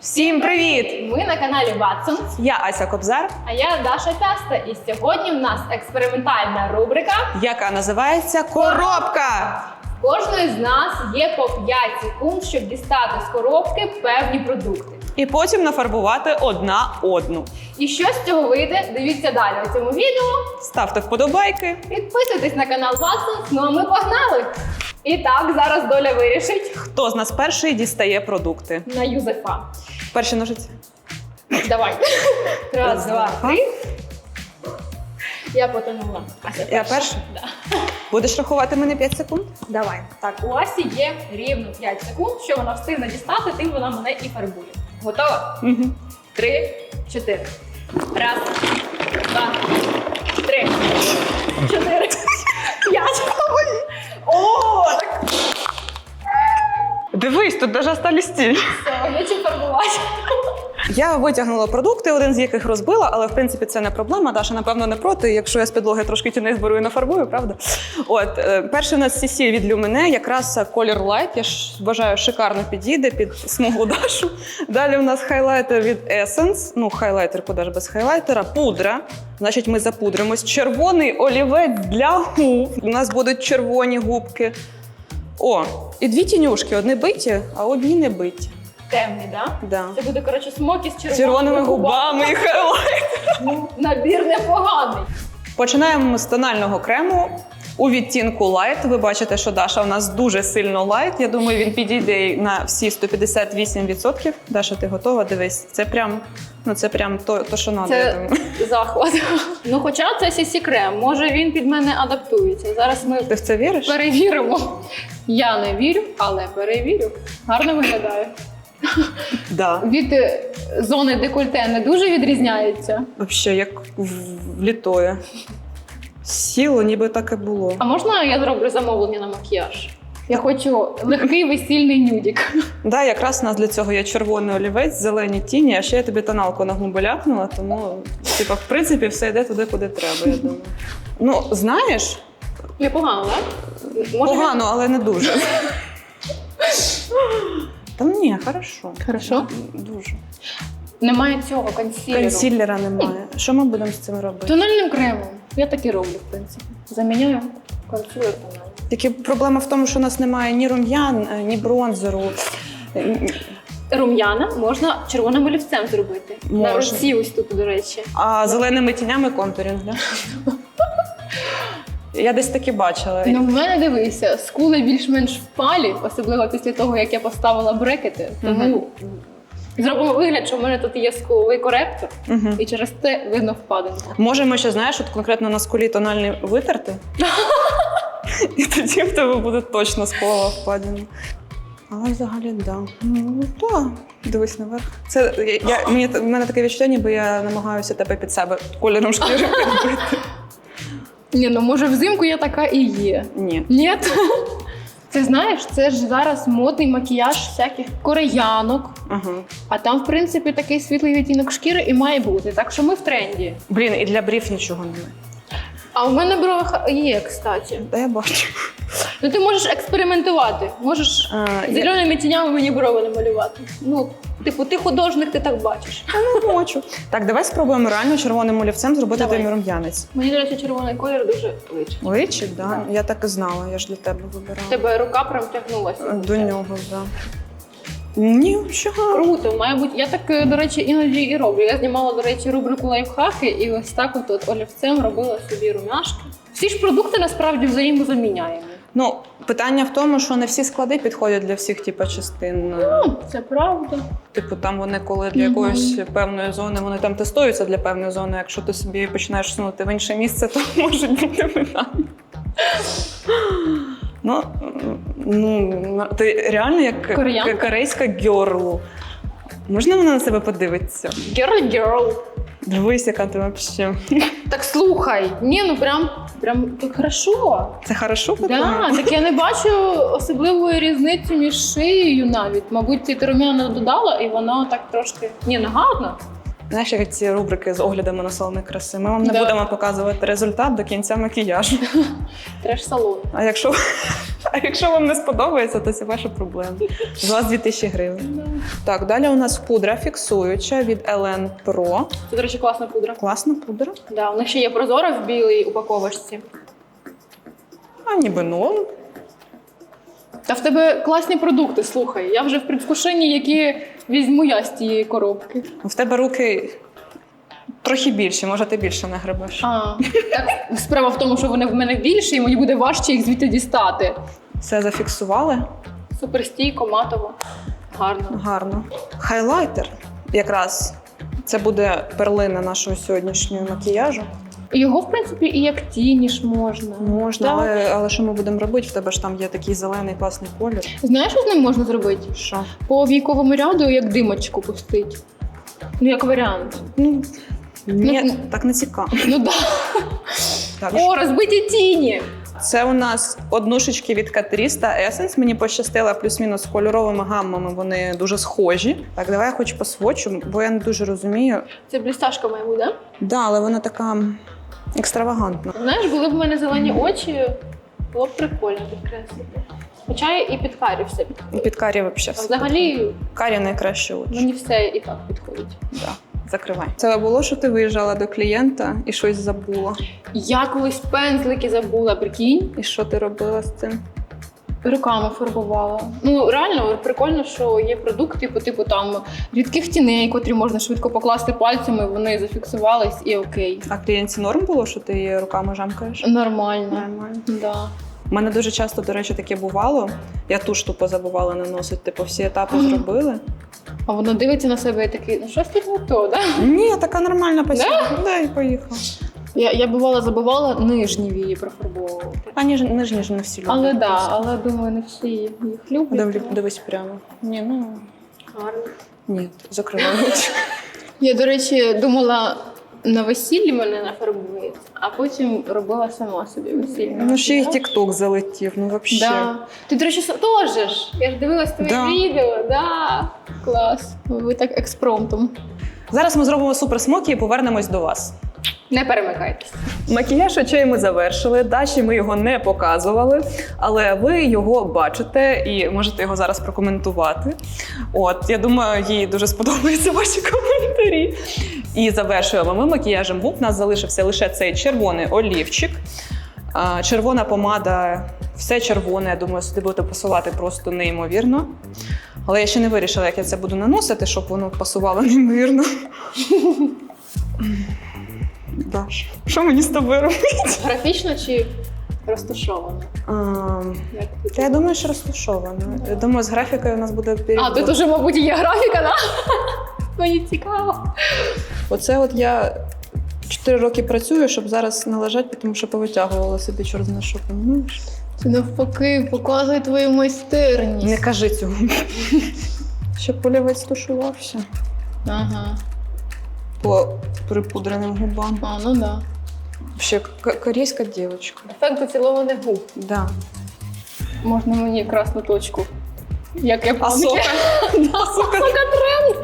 Всім привіт! Ми на каналі Watson, Я Ася Кобзар, а я Даша Таста. І сьогодні в нас експериментальна рубрика. яка називається Коробка. В Кожної з нас є по 5 секунд, щоб дістати з коробки певні продукти. І потім нафарбувати одна одну. І що з цього вийде, дивіться далі у цьому відео. Ставте вподобайки. Підписуйтесь на канал Watson, ну а ми погнали! І так, зараз доля вирішить Хто з нас перший дістає продукти? на Юзефа. Перші ножиці. Давай. Раз, два, три. Я потонула. Ася Я перша? Да. Будеш рахувати мене 5 секунд? Давай. Так, у Асі є рівно 5 секунд. Що вона встигне дістати, тим вона мене і фарбує. Готова? Угу. Три, чотири. Раз, два, три, чотири, п'ять. О, так Дивись, тут навіть сталі стіль. все, є чим. Я витягнула продукти, один з яких розбила, але в принципі це не проблема. Даша, напевно, не проти. Якщо я з підлоги трошки тіней зберу і нафарбую, правда? От е, перший у нас CC від Люмене, якраз колір Light, Я ж вважаю, шикарно підійде під смугу Дашу. Далі у нас хайлайтер від Essence. Ну, хайлайтер, куди ж без хайлайтера, пудра. Значить, ми запудримось. Червоний олівець для губ. У нас будуть червоні губки. О, і дві тінюшки: одні биті, а одні не биті. Темний, да? Да. Це буде, коротше, смокі з червоними, Червоними губами і хайлайт. Ну, набір непоганий. Починаємо з тонального крему. У відтінку Light. Ви бачите, що Даша у нас дуже сильно light. Я думаю, він підійде на всі 158%. Даша, ти готова? Дивись, це прям, ну це прям то, то що надо. я Це думаю. захват. Ну, хоча це CC крем, може він під мене адаптується. Зараз ми Ти в це віриш? перевіримо. Я не вірю, але перевірю. Гарно виглядає. Да. Від е, зони декольте не дуже відрізняється. Взагалі, як в- влітоє. Сіло, ніби так і було. А можна я зроблю замовлення на макіяж? Я хочу легкий весільний нюдік. Да, якраз у нас для цього є червоний олівець, зелені тіні, а ще я тобі тоналку на губи ляпнула, тому типа, в принципі, все йде туди, куди треба, я думаю. Ну, знаєш, Непогано, так? Може, Погано, але не дуже. Та ні, хорошо. Хорошо? Дуже. Немає цього консілеру. Консілера немає. Що ми будемо з цим робити? Тональним кремом. Я так і роблю, в принципі. Заміняю консилер тональним. Тільки проблема в тому, що у нас немає ні рум'ян, е, ні бронзеру. Е, Рум'яна можна червоним олівцем зробити. На Можна. руці ось тут, до речі. А зеленими тінями контурінг, да? Я десь таки бачила. Ну, в мене дивися, скули більш-менш впалі, особливо після того, як я поставила брекети. Тому зробимо вигляд, що в мене тут є скуловий коректор, Мгм. і через це видно впадинку. Можемо ще, знаєш, от конкретно на скулі тональний витерти. І тоді в тебе буде точно сколова впадіна. Але взагалі, да. Ну, так. Дивись наверх. Це я, я, мені, в мене таке відчуття, ніби я намагаюся тебе під себе кольором шкіри підбити. Ні, ну може взимку я така і є. Ні. Ні? Ти знаєш, це ж зараз модний макіяж всяких кореянок. Ага. А там, в принципі, такий світлий відтінок шкіри і має бути. Так що ми в тренді. Блін, і для брів нічого немає. А у мене брови ха- є, кстати. Та я бачу. Ну ти можеш експериментувати. Можеш А, я зеленими тінями мені брови намалювати. Ну, типу, ти художник, ти так бачиш. не хочу. Так, давай спробуємо реально червоним олівцем зробити Давай. тобі рум'янець. Мені, до речі, червоний колір дуже личить. Личик, да? Я так і знала, я ж для тебе вибирала. Тебе рука прям тягнулася. До нього, так. Да. Ні, чого. Круто, має бути. Я так, е, до речі, іноді і роблю. Я знімала, до речі, рубрику лайфхаки, і ось так от, от олівцем робила собі румяшки. Всі ж продукти насправді взаємозаміняємо. Ну, питання в тому, що не всі склади підходять для всіх типу, частин. Ну, це правда. Типу, там вони коли для якоїсь певної зони вони там тестуються для певної зони. Якщо ти собі починаєш сунути в інше місце, то можуть бути питання. Ну, ну, ти реально як Кореянка? корейська гьорлу. Можна вона на себе подивитися? Girl, girl. Дивись, яка ти взагалі. Так слухай. Ні, ну прям, прям так хорошо. Це хорошо? Да, по-твоєму? так я не бачу особливої різниці між шиєю навіть. Мабуть, ти рум'яна додала, і воно так трошки. Ні, ну гарно. Знаєш, як ці рубрики з оглядами на салони краси. Ми вам не Да. будемо показувати результат до кінця макіяжу. Треш салон. А якщо, а якщо вам не сподобається, то це ваша проблема. З вас 2000 гривень. Так, далі у нас пудра фіксуюча від LN Pro. Це, до речі, класна пудра. Класна пудра. Да, у них ще є прозора в білій упаковочці. А ніби норм. Та в тебе класні продукти, слухай. Я вже в предвкушенні, які візьму я з тієї коробки. В тебе руки трохи більші, може ти більше не гребеш. А, так справа в тому, що вони в мене більші, і мені буде важче їх звідти дістати. Все зафіксували. Суперстійко, матово. Гарно. Гарно. Хайлайтер. Якраз це буде перлина нашого сьогоднішнього макіяжу. Його, в принципі, і як тіні ж можна. Можна, Так. але, але що ми будемо робити? В тебе ж там є такий зелений класний колір. Знаєш, що з ним можна зробити? Що? По віковому ряду як димочку пустить. Ну, як варіант. Ну, ні, Ну, так не цікаво. Ну да. Так, О, розбиті тіні. Це у нас однушечки від Catrice та Essence. Мені пощастило плюс-мінус з кольоровими гаммами. Вони дуже схожі. Так, давай я хоч посвочу, бо я не дуже розумію. Це блісташка має бути, да? Да, але вона така екстравагантна. Знаєш, були б в мене зелені очі, було б прикольно підкреслити. Хоча і під карі все підходить. І під карі взагалі. Взагалі Карі найкраще очі. мені все і так підходить. Да. Закривай. Це було, що ти виїжджала до клієнта і щось забула. Я колись пензлики забула, прикинь, І що ти робила з цим? руками фарбувала. Ну реально прикольно, що є продукти по типу там рідких тіней, котрі можна швидко покласти пальцями, вони зафіксувались і окей. А клієнтці норм було, що ти її руками жамкаєш? Нормально. Нормально. Да. У мене дуже часто, до речі, таке бувало. Я туш тупо забувала наносити, типу всі етапи зробили. А воно дивиться на себе і такий, ну щось тут не то, да? Ні, така нормальна посіла. Да? і поїхала. Я, я бувала забувала нижні вії профарбовувати. А ніж, нижні ж не всі люблять. Але да, але думаю, не всі їх люблять. Дивлю- Дивись прямо. Ні, ну Гарно. ні, закривай. Я, до речі, думала, на весіллі мене нафарбують, а потім робила сама собі весілля. Ну ще й тікток залетів, ну взагалі. Да. Ти, до речі, теж. Я ж дивилась твоє Да. відео, да. Клас. Ви так експромтом. Зараз ми зробимо супер смокі і повернемось до вас. Не перемикайтесь. Макіяж очей ми завершили. Даші ми його не показували, але ви його бачите і можете його зараз прокоментувати. От я думаю, їй дуже сподобаються ваші коментарі. І завершуємо ми макіяжем губ. У нас залишився лише цей червоний олівчик. Червона помада, все червоне. Я думаю, сюди будете пасувати просто неймовірно. Але я ще не вирішила, як я це буду наносити, щоб воно пасувало неймовірно. Даш, що мені з тобою робити? Графічно чи розташовано? Та я думаю, що розташовано. Я думаю, з графікою у нас буде А, тут уже, мабуть, є графіка, да? Мені цікаво. Оце от я 4 роки працюю, щоб зараз не лежати, тому що повитягувала собі чорт на що. понімаєш? Це навпаки, показує твою майстерність. Не кажи цього. Щоб полівець тушувався Ага. по припудреним губам. А, ну да. Ще к- корейська дівчинка. Ефект поцілованих губ. Да. Можна мені красну точку. Як я А сока? Сока тренд.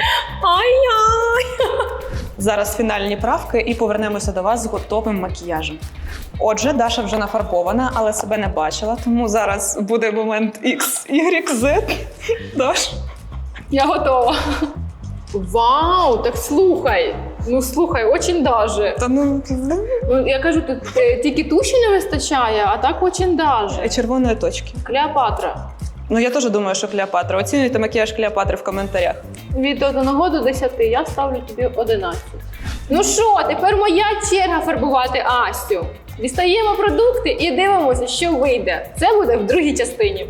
Ай-яй. Зараз фінальні правки і повернемося до вас з готовим макіяжем. Отже, Даша вже нафарбована, але себе не бачила, тому зараз буде момент X, Y, Z. Даш. Я готова. Вау, так слухай. Ну слухай, очень даже. Та ну Ну, я кажу, тут е, тільки туші не вистачає, а так очень і даже. червоної точки. Клеопатра. Ну я теж думаю, що Клеопатра. Оцінюйте макіяж Клеопатри в коментарях. Від 1 до 10 я ставлю тобі 11. Ну що, тепер моя черга фарбувати Асю. Дістаємо продукти і дивимося, що вийде. Це буде в другій частині.